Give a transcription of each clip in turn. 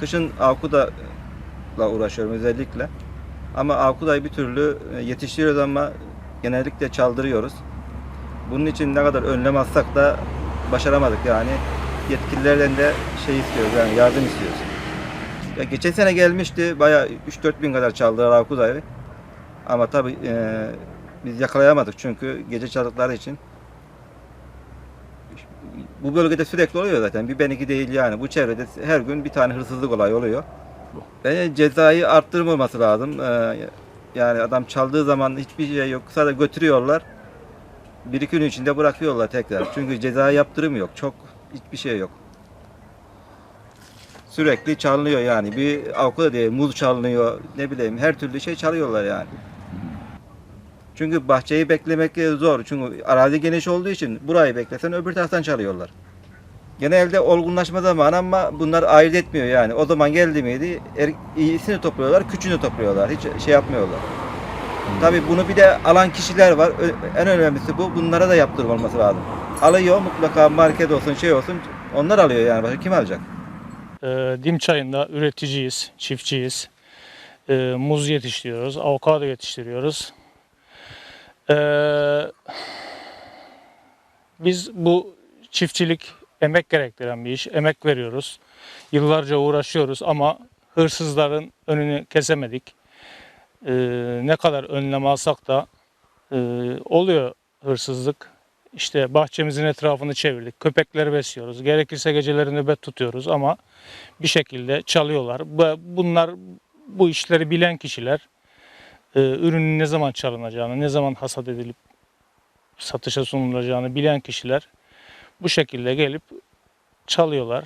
Kışın avkudayla uğraşıyorum özellikle. Ama avkudayı bir türlü e, yetiştiriyoruz ama genellikle çaldırıyoruz. Bunun için ne kadar önlem alsak da başaramadık yani. Yetkililerden de şey istiyoruz yani yardım istiyoruz. Ya geçen sene gelmişti bayağı 3-4 bin kadar çaldılar avkudayı. Ama tabii e, biz yakalayamadık çünkü gece çaldıkları için. Bu bölgede sürekli oluyor zaten. Bir beniki değil yani. Bu çevrede her gün bir tane hırsızlık olayı oluyor. Bence cezayı arttırmaması lazım. Ee, yani adam çaldığı zaman hiçbir şey yok. Sadece götürüyorlar. Bir iki gün içinde bırakıyorlar tekrar. Çünkü ceza yaptırım yok. Çok hiçbir şey yok. Sürekli çalınıyor yani. Bir avukata değil, muz çalınıyor. Ne bileyim her türlü şey çalıyorlar yani. Çünkü bahçeyi beklemek zor. Çünkü arazi geniş olduğu için burayı beklesen öbür taraftan çalıyorlar. Genelde olgunlaşma zamanı ama bunlar ayırt etmiyor yani. O zaman geldi miydi er, iyisini topluyorlar, küçüğünü topluyorlar. Hiç şey yapmıyorlar. Tabii bunu bir de alan kişiler var. En önemlisi bu. Bunlara da yaptırılması lazım. Alıyor mutlaka market olsun şey olsun. Onlar alıyor yani. Başka kim alacak? Ee, Dim çayında üreticiyiz, çiftçiyiz. Ee, muz yetiştiriyoruz, avokado yetiştiriyoruz. Ee, biz bu çiftçilik emek gerektiren bir iş, emek veriyoruz. Yıllarca uğraşıyoruz ama hırsızların önünü kesemedik. Ee, ne kadar önlem alsak da e, oluyor hırsızlık. İşte bahçemizin etrafını çevirdik. Köpekleri besliyoruz. Gerekirse geceleri nöbet tutuyoruz ama bir şekilde çalıyorlar. Bu- Bunlar bu işleri bilen kişiler ürünün ne zaman çalınacağını, ne zaman hasat edilip satışa sunulacağını bilen kişiler bu şekilde gelip çalıyorlar.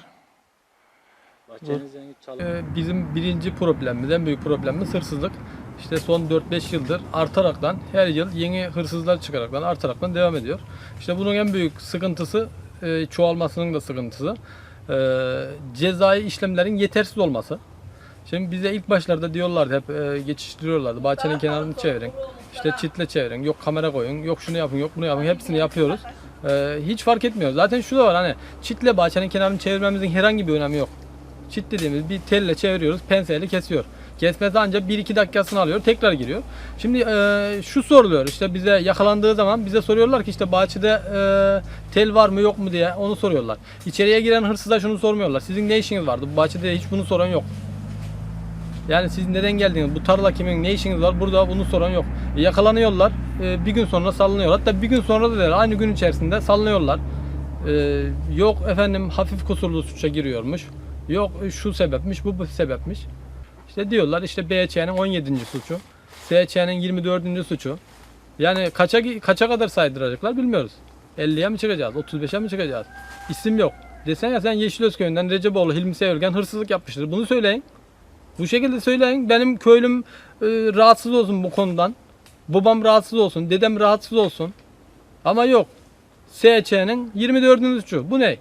Ee, Bizim birinci problemimiz, en büyük problemimiz hırsızlık. İşte son 4-5 yıldır artaraktan her yıl yeni hırsızlar çıkaraktan artaraktan devam ediyor. İşte bunun en büyük sıkıntısı e, çoğalmasının da sıkıntısı. e, Cezai işlemlerin yetersiz olması. Şimdi bize ilk başlarda diyorlardı hep e, geçiştiriyorlardı. Bahçenin kenarını çevirin. işte çitle çevirin. Yok kamera koyun. Yok şunu yapın. Yok bunu yapın. Hepsini yapıyoruz. E, hiç fark etmiyor. Zaten şu da var hani çitle bahçenin kenarını çevirmemizin herhangi bir önemi yok. Çit dediğimiz bir telle çeviriyoruz, penseyle kesiyor. Kesmesi ancak 1-2 dakikasını alıyor, tekrar giriyor. Şimdi e, şu soruluyor işte bize yakalandığı zaman bize soruyorlar ki işte bahçede e, tel var mı yok mu diye onu soruyorlar. İçeriye giren hırsıza şunu sormuyorlar. Sizin ne işiniz vardı? Bu bahçede hiç bunu soran yok. Yani siz neden geldiniz? Bu tarla kimin? Ne işiniz var? Burada bunu soran yok. E, yakalanıyorlar. e, bir gün sonra sallanıyor. Hatta bir gün sonra da değil, aynı gün içerisinde sallanıyorlar. E, yok efendim hafif kusurlu suça giriyormuş. Yok şu sebepmiş, bu, bu sebepmiş. İşte diyorlar işte BÇ'nin 17. suçu, SÇ'nin 24. suçu. Yani kaça kaça kadar saydıracaklar bilmiyoruz. 50'ye mi çıkacağız, 35'e mi çıkacağız? İsim yok. Desene sen Yeşilözköy'ünden Receboğlu Hilmi Sevirgen hırsızlık yapmıştır. Bunu söyleyin. Bu şekilde söyleyin. Benim köylüm e, rahatsız olsun bu konudan. Babam rahatsız olsun, dedem rahatsız olsun. Ama yok. SÇ'nin 24. suçu. Bu ne?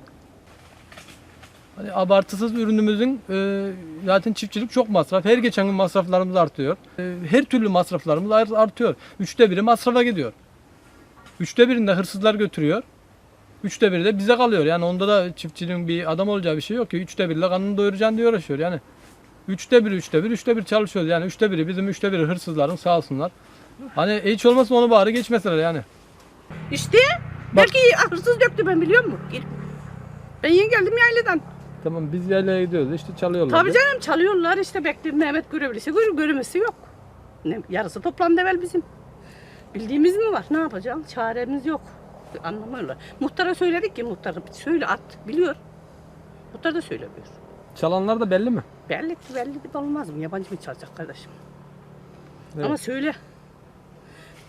Hani abartısız ürünümüzün e, zaten çiftçilik çok masraf. Her geçen gün masraflarımız artıyor. E, her türlü masraflarımız art- artıyor. Üçte biri masrafa gidiyor. Üçte birinde hırsızlar götürüyor. Üçte biri de bize kalıyor. Yani onda da çiftçiliğin bir adam olacağı bir şey yok ki. Üçte birle karnını doyuracaksın diye uğraşıyor yani. Üçte bir, üçte bir, üçte bir çalışıyoruz. Yani üçte biri bizim üçte biri hırsızların sağ olsunlar. Hani hiç olmazsa onu bari geçmeseler yani. İşte belki hırsız döktü ben biliyor musun? Ben yeni geldim yayladan. Tamam biz yerlere gidiyoruz işte çalıyorlar. Tabii canım çalıyorlar işte bekledim Mehmet görevlisi gör, görevlisi yok. Ne, yarısı toplandı evvel bizim. Bildiğimiz mi var? Ne yapacağım? Çaremiz yok. Anlamıyorlar. Muhtara söyledik ki muhtar söyle at biliyor. Muhtar da söylemiyor. Çalanlar da belli mi? Belli ki belli de olmaz mı? Yabancı mı çalacak kardeşim? Evet. Ama söyle.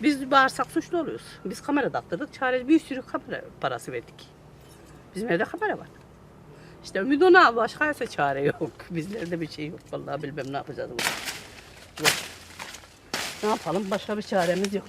Biz bağırsak suçlu oluyoruz. Biz kamera taktırdık. Çare bir sürü kamera parası verdik. Bizim evde kamera var. İşte ümit ona başka ise çare yok. Bizlerde bir şey yok. Vallahi bilmem ne yapacağız. burada. Ne yapalım? Başka bir çaremiz yok.